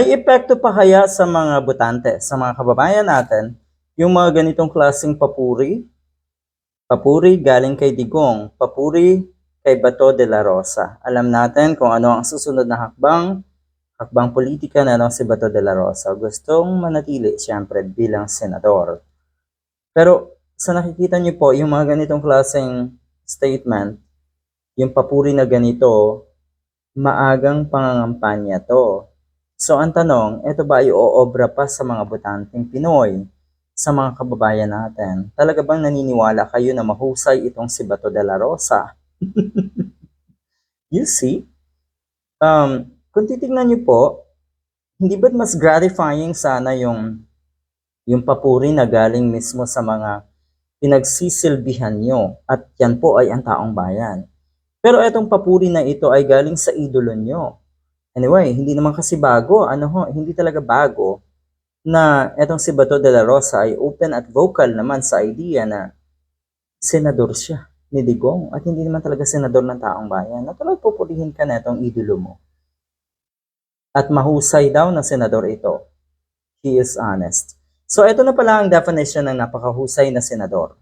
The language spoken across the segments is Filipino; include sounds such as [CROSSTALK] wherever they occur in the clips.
May epekto pa kaya sa mga botante, sa mga kababayan natin, yung mga ganitong klaseng papuri? Papuri galing kay Digong, papuri kay Bato de la Rosa. Alam natin kung ano ang susunod na hakbang, hakbang politika na ano si Bato de la Rosa. Gustong manatili, siyempre, bilang senador. Pero sa nakikita niyo po, yung mga ganitong klaseng statement, yung papuri na ganito, maagang pangangampanya to. So ang tanong, ito ba ay oobra pa sa mga botanteng Pinoy, sa mga kababayan natin? Talaga bang naniniwala kayo na mahusay itong si Bato de la Rosa? [LAUGHS] you see? Um, kung titignan niyo po, hindi ba't mas gratifying sana yung yung papuri na galing mismo sa mga pinagsisilbihan nyo at yan po ay ang taong bayan. Pero etong papuri na ito ay galing sa idolo nyo. Anyway, hindi naman kasi bago, ano ho, hindi talaga bago na etong si Bato de la Rosa ay open at vocal naman sa idea na senador siya ni Digong at hindi naman talaga senador ng taong bayan. Natural pupurihin ka na itong idolo mo. At mahusay daw na senador ito. He is honest. So ito na pala ang definition ng napakahusay na senador.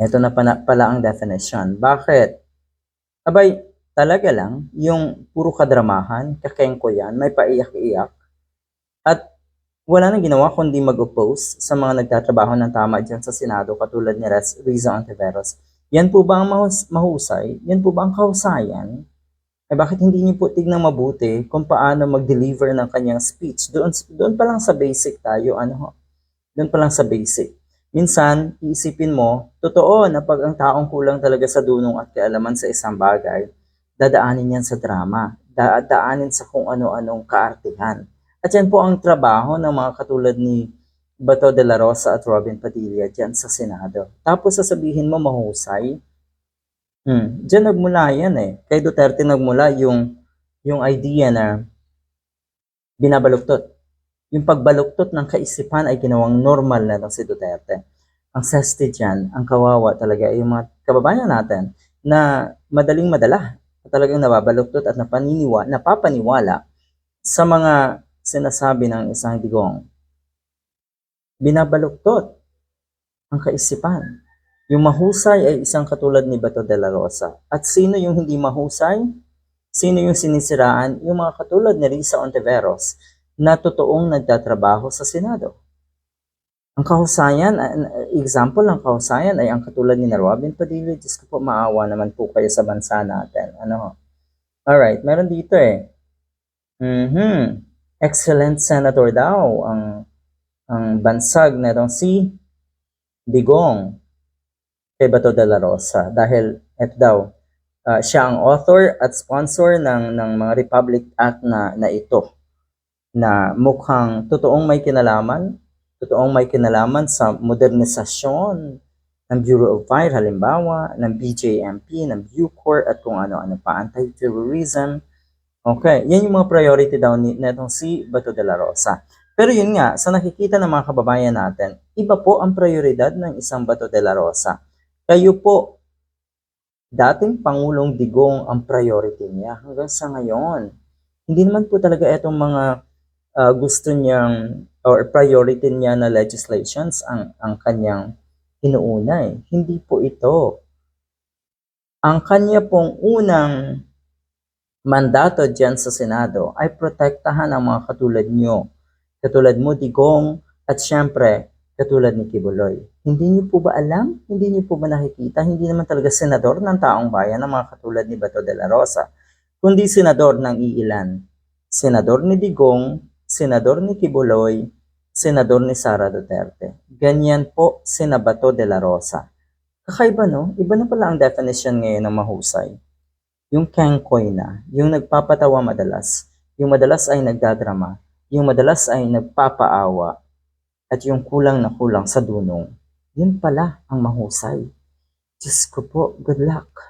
Ito na pala, pala ang definition. Bakit? Abay, talaga lang, yung puro kadramahan, kakengko yan, may paiyak-iyak. At wala nang ginawa kundi mag-oppose sa mga nagtatrabaho ng tama dyan sa Senado katulad ni Rez Riza Ontiveros. Yan po ba ang mahus- mahusay? Yan po ba ang kahusayan? Ay bakit hindi niyo po tignan mabuti kung paano mag-deliver ng kanyang speech? Doon, doon pa lang sa basic tayo, ano? Doon pa lang sa basic. Minsan, iisipin mo, totoo na pag ang taong kulang talaga sa dunong at kaalaman sa isang bagay, dadaanin yan sa drama, dadaanin sa kung ano-anong kaartihan. At yan po ang trabaho ng mga katulad ni Bato de la Rosa at Robin Padilla dyan sa Senado. Tapos sasabihin mo mahusay, Hmm, diyan nagmula yan eh. Kay Duterte nagmula yung yung idea na binabaluktot. Yung pagbaluktot ng kaisipan ay ginawang normal na lang si Duterte. Ang sesti dyan, ang kawawa talaga ay yung mga kababayan natin na madaling madala. Talagang nababaluktot at napaniniwa, napapaniwala sa mga sinasabi ng isang digong. Binabaluktot ang kaisipan. Yung mahusay ay isang katulad ni Bato de la Rosa. At sino yung hindi mahusay? Sino yung sinisiraan? Yung mga katulad ni Risa Ontiveros na totoong nagtatrabaho sa Senado. Ang kahusayan, an example ng kahusayan ay ang katulad ni Robin Padilla. Diyos ko po, maawa naman po kayo sa bansa natin. Ano ho? Alright, meron dito eh. Mhm. Excellent senator daw ang ang bansag na itong si Digong kay Bato de la Rosa dahil ito daw ah, siya ang author at sponsor ng ng mga Republic Act na na ito na mukhang totoong may kinalaman totoong may kinalaman sa modernisasyon ng Bureau of Fire halimbawa ng BJMP ng Bucor at kung ano-ano pa anti-terrorism okay yan yung mga priority daw ni netong si Bato de la Rosa pero yun nga, sa nakikita ng mga kababayan natin, iba po ang prioridad ng isang Bato de la Rosa. Kayo po, dating Pangulong Digong ang priority niya hanggang sa ngayon. Hindi naman po talaga itong mga ah, gusto niyang or priority niya na legislations ang, ang kanyang inuuna eh. Hindi po ito. Ang kanya pong unang mandato dyan sa Senado ay protektahan ang mga katulad niyo katulad mo, Digong, at syempre, katulad ni Kibuloy. Hindi niyo po ba alam? Hindi niyo po ba nakikita? Hindi naman talaga senador ng taong bayan ng mga katulad ni Bato de la Rosa, kundi senador ng iilan. Senador ni Digong, senador ni Kibuloy, senador ni Sara Duterte. Ganyan po sina Bato de la Rosa. Kakaiba no? Iba na pala ang definition ngayon ng mahusay. Yung kengkoy na, yung nagpapatawa madalas, yung madalas ay nagdadrama, yung madalas ay nagpapaawa at yung kulang na kulang sa dunong, yun pala ang mahusay. Diyos ko po, good luck.